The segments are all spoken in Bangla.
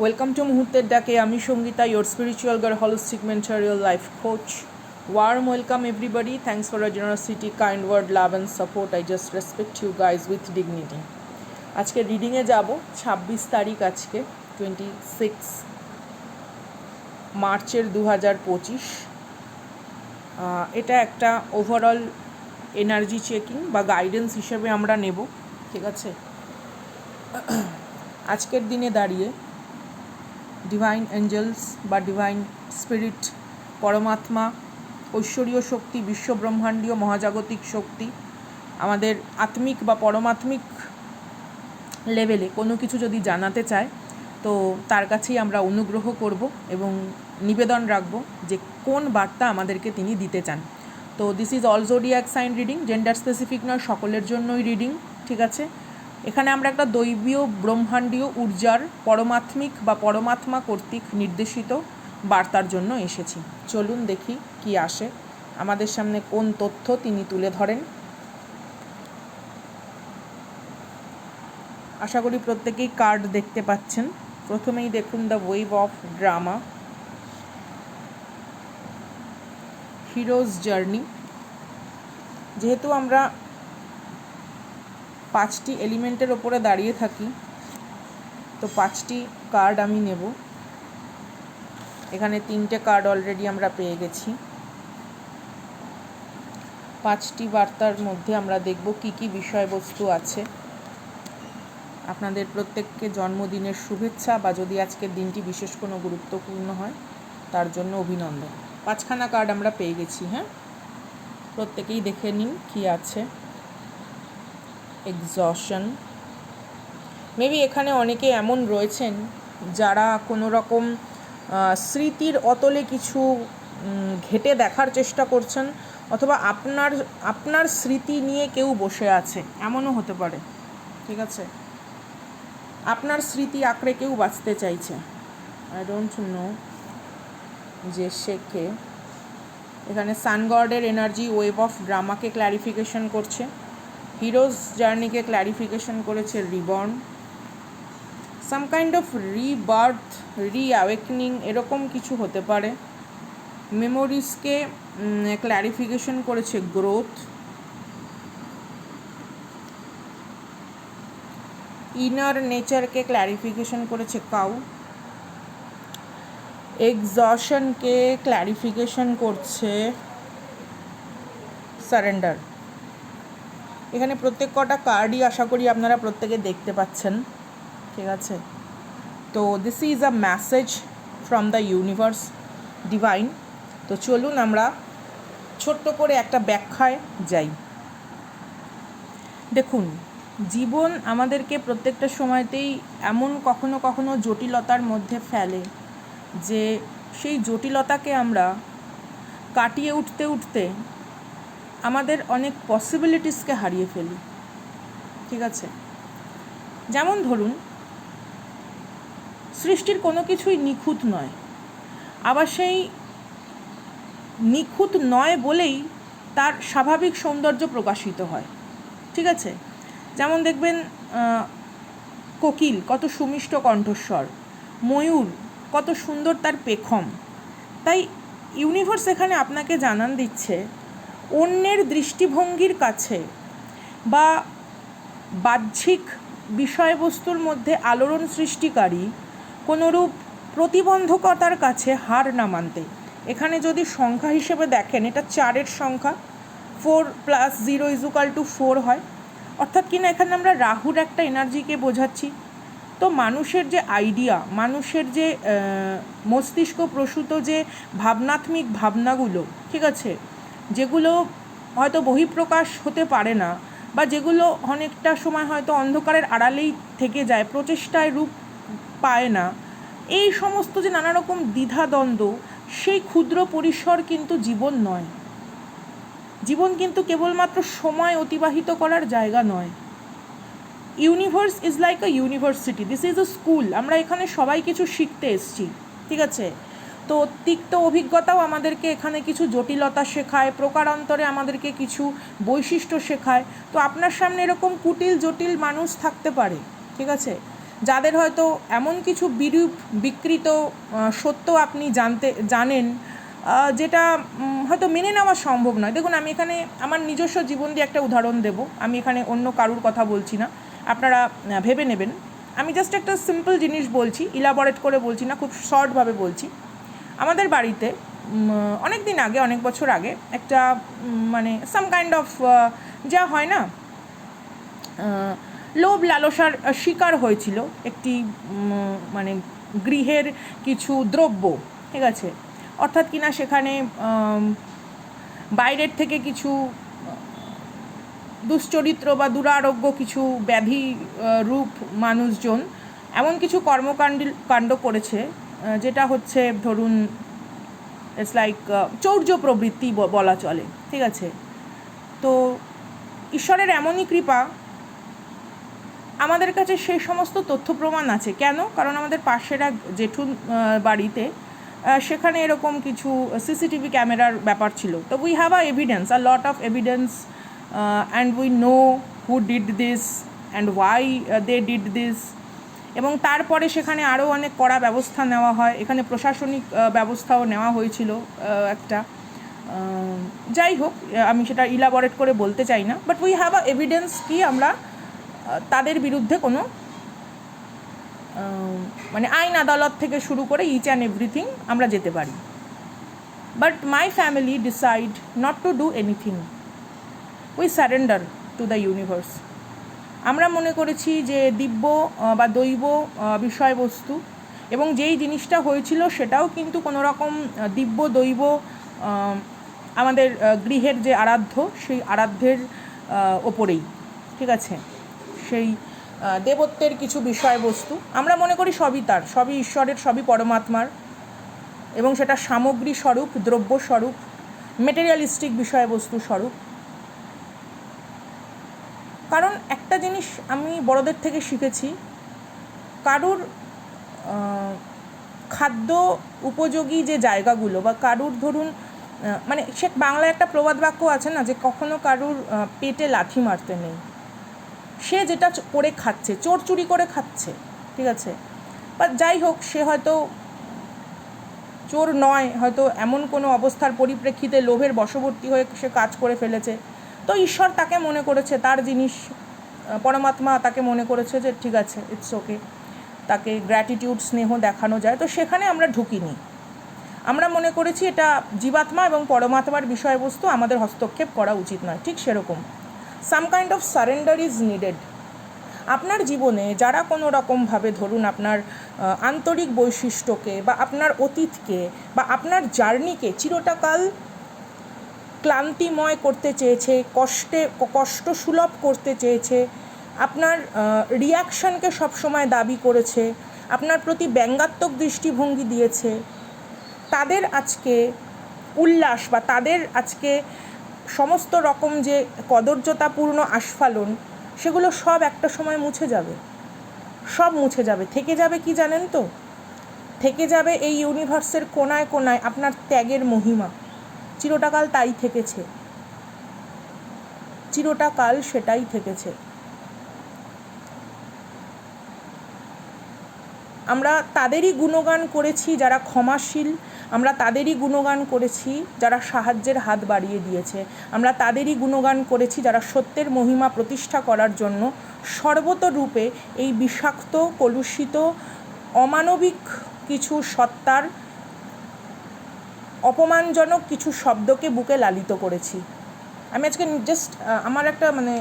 ওয়েলকাম টু মুহূর্তের ডাকে আমি সঙ্গীতা ইয়োর স্পিরিচুয়াল গার holistic mentorial life coach warm welcome everybody thanks for generosity kind word love and support I just respect you guys with dignity আজকে রিডিংয়ে যাব, ছাব্বিশ তারিখ আজকে টোয়েন্টি সিক্স মার্চের দু হাজার পঁচিশ এটা একটা ওভারঅল এনার্জি চেকিং বা গাইডেন্স হিসেবে আমরা নেব, ঠিক আছে? আজকের দিনে দাঁড়িয়ে ডিভাইন এঞ্জেলস বা ডিভাইন স্পিরিট পরমাত্মা, ঐশ্বরীয় শক্তি, বিশ্বব্রহ্মাণ্ডীয় মহাজাগতিক শক্তি, আমাদের আত্মিক বা পরমাত্মিক লেভেলে কোনো কিছু যদি জানাতে চায়, তো তার কাছেই আমরা অনুগ্রহ করব এবং নিবেদন রাখব যে কোন বার্তা আমাদেরকে তিনি দিতে চান। তো this is all zodiac sign reading gender specific নয়, সকলের জন্যই রিডিং ঠিক আছে? এখানে আমরা একটা দৈবীয়, ব্রহ্মাণ্ডীয় ঊর্জার পরমাত্মিক বা পরমাত্মা কর্তৃক নির্দেশিত বার্তার জন্য এসেছি। চলুন দেখি কি আসে। আমাদের সামনে কোন তথ্য তিনি তুলে ধরেন। আশা করি প্রত্যেকেই কার্ড দেখতে পাচ্ছেন। প্রথমেই দেখুন the wave of drama. Heroes journey. যেহেতু আমরা পাঁচটি এলিমেন্টের ওপরে দাঁড়িয়ে থাকি। তো পাঁচটি কার্ড আমি নেব। এখানে তিনটে কার্ড অলরেডি আমরা পেয়ে গেছি। পাঁচটি বার্তার মধ্যে আমরা দেখব কি কি বিষয়বস্তু আছে। আপনাদের প্রত্যেককে জন্মদিনের শুভেচ্ছা বা যদি আজকের দিনটি বিশেষ কোনো গুরুত্বপূর্ণ হয়, তার জন্য অভিনন্দন। পাঁচখানা কার্ড আমরা পেয়ে গেছি হ্যাঁ? প্রত্যেকেই দেখে নিন কি আছে। এক্সশন মেবি এখানে অনেকে এমন রয়েছেন যারা কোনো রকম স্মৃতির অতলে কিছু ঘেটে দেখার চেষ্টা করছেন, অথবা আপনার আপনার স্মৃতি নিয়ে কেউ বসে আছে। এমনও হতে পারে। ঠিক আছে? আপনার স্মৃতি আঁকড়ে কেউ বাঁচতে চাইছে। আই ডোন্ট নো যে শেখে এখানে সানগডের এনার্জি ওয়েভ অফ ড্রামাকে ক্ল্যারিফিকেশন করছে। হিরোজ জার্নিকে ক্ল্যারিফিকেশন করেছে reborn some kind of rebirth reawakening এরকম কিছু হতে পারে। মেমোরিজকে ক্ল্যারিফিকেশন করেছে গ্রোথ ইনার নেচারকে ক্ল্যারিফিকেশন করেছে কাউ এক্সশনকে ক্ল্যারিফিকেশন করছে সারেন্ডার এখানে প্রত্যেক কটা কার্ডই আশা করি আপনারা প্রত্যেকে দেখতে পাচ্ছেন। ঠিক আছে? তো this is a message from the universe divine তো চলুন আমরা ছোট্ট করে একটা ব্যাখ্যায় যাই। দেখুন, জীবন আমাদেরকে প্রত্যেকটা সময়তেই এমন কখনো কখনো জটিলতার মধ্যে ফেলে যে সেই জটিলতাকে আমরা কাটিয়ে উঠতে উঠতে আমাদের অনেক পসিবিলিটিসকে হারিয়ে ফেলি। ঠিক আছে? যেমন ধরুন, সৃষ্টির কোনো কিছুই নিখুঁত নয়। আবার সেই নিখুঁত নয় বলেই তার স্বাভাবিক সৌন্দর্য প্রকাশিত হয়। ঠিক আছে? যেমন দেখবেন কোকিল কত সুমিষ্ট কণ্ঠস্বর, ময়ূর কত সুন্দর তার পেখম। তাই ইউনিভার্স এখানে আপনাকে জানান দিচ্ছে অন্যের দৃষ্টিভঙ্গির কাছে বা বাহ্যিক বিষয়বস্তুর মধ্যে আলোড়ন সৃষ্টিকারী কোনোরূপ প্রতিবন্ধকতার কাছে হার না মানতে। এখানে যদি সংখ্যা হিসেবে দেখেন, এটা চারের সংখ্যা, four plus zero equal to four হয়। অর্থাৎ কিনা এখানে আমরা রাহুর একটা এনার্জিকে বোঝাচ্ছি। তো মানুষের যে আইডিয়া, মানুষের যে মস্তিষ্ক প্রসূত যে ভাবনাত্মিক ভাবনাগুলো, ঠিক আছে? যেগুলো হয়তো বহিঃপ্রকাশ হতে পারে না বা যেগুলো অনেকটা সময় হয়তো অন্ধকারের আড়ালেই থেকে যায়, প্রচেষ্টায় রূপ পায় না। এই সমস্ত যে নানা রকম দ্বিধাদ্বন্দ্ব, সেই ক্ষুদ্র পরিসর কিন্তু জীবন নয়। জীবন কিন্তু কেবলমাত্র সময় অতিবাহিত করার জায়গা নয়। Universe is like a university this is a school আমরা এখানে সবাই কিছু শিখতে এসছি, ঠিক আছে? তো তিক্ত অভিজ্ঞতাও আমাদেরকে এখানে কিছু জটিলতা শেখায়, প্রকারান্তরে আমাদেরকে কিছু বৈশিষ্ট্য শেখায়। তো আপনার সামনে এরকম কুটিল, জটিল মানুষ থাকতে পারে, ঠিক আছে? যাদের হয়তো এমন কিছু বিরূপ, বিকৃত সত্য আপনি জানতে, জানেন যেটা হয়তো মেনে নেওয়া সম্ভব নয়। দেখুন, আমি এখানে আমার নিজস্ব জীবন দিয়ে একটা উদাহরণ দেব। আমি এখানে অন্য কারুর কথা বলছি না। আপনারা ভেবে নেবেন। আমি জাস্ট একটা সিম্পল জিনিস বলছি ইলাবরেট করে বলছি না, খুব শর্টভাবে বলছি। আমাদের বাড়িতে অনেক দিন আগে, অনেক বছর আগে, একটা মানে সাম কাইন্ড অফ যা হয় না লোভ লালসার শিকার হয়েছিল একটি মানে গৃহের কিছু দ্রব্য, ঠিক আছে? অর্থাৎ কিনা সেখানে বাইরের থেকে কিছু, দুশ্চরিত্র বা দুরারোগ্য কিছু ব্যাধি রূপ মানুষজন, এমন কিছু কর্মকাণ্ড কাণ্ড করেছে যেটা হচ্ছে, ধরুন ইটস লাইক চৌর্য প্রবৃত্তি বলা চলে, ঠিক আছে? তো ঈশ্বরের এমনই কৃপা, আমাদের কাছে সেই সমস্ত তথ্য প্রমাণ আছে। কেন? কারণ আমাদের পাশের এক জেঠুন বাড়িতে সেখানে এরকম কিছু সিসিটিভি ক্যামেরার ব্যাপার ছিল। তো we have a evidence a lot of evidence and we know who did this and why they did this এবং তারপরে সেখানে আরও অনেক কড়া ব্যবস্থা নেওয়া হয়। এখানে প্রশাসনিক ব্যবস্থাও নেওয়া হয়েছিল একটা। যাই হোক, আমি সেটা ইলাবরেট করে বলতে চাই না। But we have a evidence কি আমরা তাদের বিরুদ্ধে কোনো মানে আইন আদালত থেকে শুরু করে ইচ অ্যান্ড এভরিথিং আমরা যেতে পারি। But my family decide not to do anything we surrender to the universe আমরা মনে করেছি যে দিব্য বা দৈব বিষয়বস্তু, এবং যেই জিনিসটা হয়েছিল সেটাও কিন্তু কোনো রকম দিব্য, দৈব আমাদের গৃহের যে আরাধ্য, সেই আরাধ্যের ওপরেই, ঠিক আছে? সেই দেবত্বের কিছু বিষয়বস্তু, আমরা মনে করি সবই তার, সবই ঈশ্বরের, সবই পরমাত্মার, এবং সেটা সামগ্রী স্বরূপ, দ্রব্য স্বরূপ মেটেরিয়ালিস্টিক বিষয়বস্তু স্বরূপ কারণ একটা জিনিস আমি বড়দের থেকে শিখেছি, কারুর খাদ্য উপযোগী যে জায়গাগুলো বা কারুর ধরুন মানে সে বাংলায় একটা প্রবাদ বাক্য আছে না যে কখনো কারুর পেটে লাথি মারতে নেই। সে যেটা করে খাচ্ছে, চোর চুরি করে খাচ্ছে, ঠিক আছে? বা যাই হোক, সে হয়তো চোর নয়, হয়তো এমন কোনো অবস্থার পরিপ্রেক্ষিতে লোভের বশবর্তী হয়ে সে কাজ করে ফেলেছে। ঈশ্বর তাকে মনে করেছে, তার জিনিস পরমাত্মা তাকে মনে করেছে যে ঠিক আছে ইটস ওকে তাকে গ্র্যাটিটিউড স্নেহ দেখানো যায়। তো সেখানে আমরা ঢুকিনি। আমরা মনে করেছি এটা জীবাত্মা এবং পরমাত্মার বিষয়বস্তু আমাদের হস্তক্ষেপ করা উচিত নয়, ঠিক সেরকম। Some kind of surrender is needed আপনার জীবনে যারা কোনো রকমভাবে ধরুন আপনার আন্তরিক বৈশিষ্ট্যকে বা আপনার অতীতকে বা আপনার জার্নিকে চিরটাকাল ক্লান্তিময় করতে চেয়েছে, কষ্টে, কষ্ট সুলভ করতে চেয়েছে, আপনার রিয়াকশনকে সবসময় দাবি করেছে, আপনার প্রতি ব্যঙ্গাত্মক দৃষ্টিভঙ্গি দিয়েছে, তাদের আজকে উল্লাস বা তাদের আজকে সমস্ত রকম যে কদর্যতাপূর্ণ আস্ফালন, সেগুলো সব একটা সময় মুছে যাবে। সব মুছে যাবে। থেকে যাবে কি জানেন তো? থেকে যাবে এই ইউনিভার্সের কোনায় কোনায় আপনার ত্যাগের মহিমা। চিরটাকাল তাই থেকেছে। চিরটাকাল সেটাই থেকেছে। আমরা তাদেরই গুণগান করেছি যারা ক্ষমাশীল, আমরা তাদেরই গুণগান করেছি যারা সাহায্যের হাত বাড়িয়ে দিয়েছে, আমরা তাদেরই গুণগান করেছি যারা সত্যের মহিমা প্রতিষ্ঠা করার জন্য সর্বতরূপে এই বিষাক্ত, কলুষিত, অমানবিক কিছু সত্তার অপমানজনক কিছু শব্দকে বুকে লালিত করেছি। আমি আজকে জাস্ট আমার একটা মানে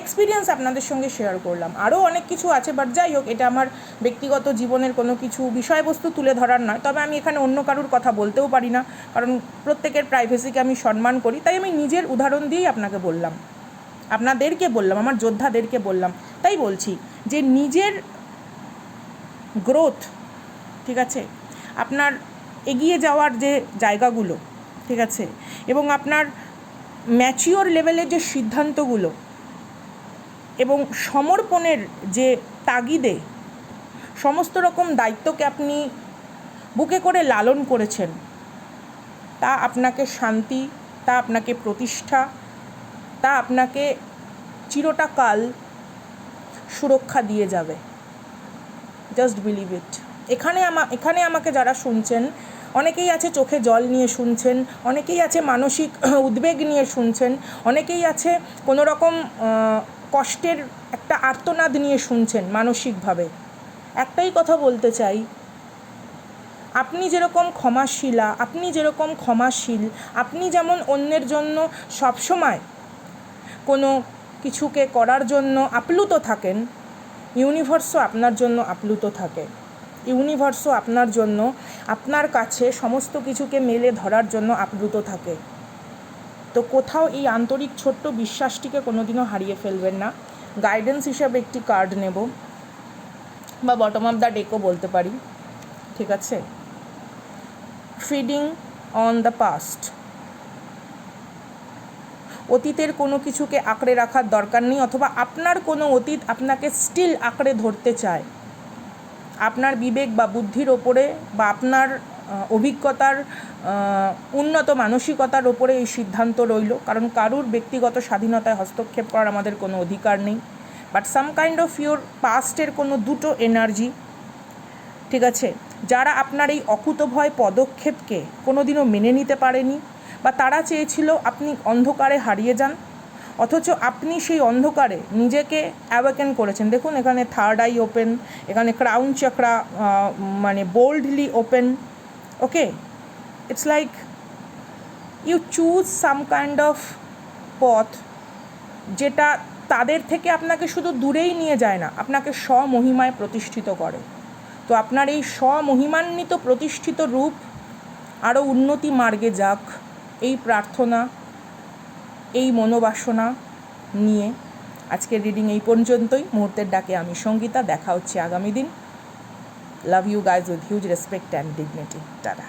এক্সপিরিয়েন্স আপনাদের সঙ্গে শেয়ার করলাম। আরও অনেক কিছু আছে বাট যাই হোক, এটা আমার ব্যক্তিগত জীবনের কোনো কিছু বিষয়বস্তু তুলে ধরার নয়। তবে আমি এখানে অন্য কারুর কথা বলতেও পারি না, কারণ প্রত্যেকের প্রাইভেসিকে আমি সম্মান করি। তাই আমি নিজের উদাহরণ দিয়েই আপনাকে বললাম। আপনাদেরকে বললাম, আমার যোদ্ধাদেরকে বললাম। তাই বলছি যে নিজের গ্রোথ ঠিক আছে? আপনার এগিয়ে যাওয়ার যে জায়গাগুলো, ঠিক আছে? এবং আপনার ম্যাচিওর লেভেলের যে সিদ্ধান্তগুলো এবং সমর্পণের যে তাগিদে সমস্ত রকম দায়িত্বকে আপনি বুকে করে লালন করেছেন, তা আপনাকে শান্তি, তা আপনাকে প্রতিষ্ঠা, তা আপনাকে চিরটাকাল সুরক্ষা দিয়ে যাবে। জাস্ট বিলিভ ইট এখানে আমা, এখানে আমাকে যারা শুনছেন অনেকেই আছে চোখে জল নিয়ে শুনছেন, অনেকেই আছে মানসিক উদ্বেগ নিয়ে শুনছেন, অনেকেই আছে কোনো রকম কষ্টের একটা আর্তনাদ নিয়ে শুনছেন মানসিকভাবে। একটাই কথা বলতে চাই, আপনি যেরকম ক্ষমাশীলা, আপনি যেরকম ক্ষমাশীল, আপনি যেমন অন্যের জন্য সবসময় কোনো কিছুকে করার জন্য আপ্লুত থাকেন, ইউনিভার্সও আপনার জন্য আপ্লুত থাকে। ইউনিভার্সও আপনার জন্য, আপনার কাছে সমস্ত কিছুকে মেলে ধরার জন্য আপ্লুত থাকে। তো কোথাও এই আন্তরিক ছোট্ট বিশ্বাসটিকে কোনোদিনও হারিয়ে ফেলবেন না। গাইডেন্স হিসাবে একটি কার্ড নেব, বা বটম অফ দ্য ডেকও বলতে পারি। ঠিক আছে? ফিডিং অন দ্য পাস্ট অতীতের কোনো কিছুকে আঁকড়ে রাখার দরকার নেই, অথবা আপনার কোনো অতীত আপনাকে স্টিল আঁকড়ে ধরতে চায়। আপনার বিবেক বা বুদ্ধির ওপরে বা আপনার অভিজ্ঞতার উন্নত মানসিকতার ওপরে এই সিদ্ধান্ত রইল। কারণ কারুর ব্যক্তিগত স্বাধীনতায় হস্তক্ষেপ করার আমাদের কোনো অধিকার নেই। But some kind of your পাস্টের কোনো দুটো এনার্জি ঠিক আছে? যারা আপনার এই অকুতভয় পদক্ষেপকে কোনোদিনও মেনে নিতে পারেনি বা তারা চেয়েছিল আপনি অন্ধকারে হারিয়ে যান অথচ আপনি সেই অন্ধকারে নিজেকে অ্যাওয়াকেন করেছেন। দেখুন, এখানে থার্ড আই ওপেন এখানে ক্রাউন চক্রা মানে boldly open okay it's like you choose some kind of পথ যেটা তাদের থেকে আপনাকে শুধু দূরেই নিয়ে যায় না, আপনাকে স্বমহিমায় প্রতিষ্ঠিত করে। তো আপনার এই স্বমহিমান্বিত প্রতিষ্ঠিত রূপ আরও উন্নতি মার্গে যাক, এই প্রার্থনা এই মনোবাসনা নিয়ে আজকের রিডিং এই পর্যন্তই। মুহূর্তের ডাকে আমি সঙ্গীতা, দেখা হচ্ছে আগামী দিন। Love you guys with huge respect and dignity tata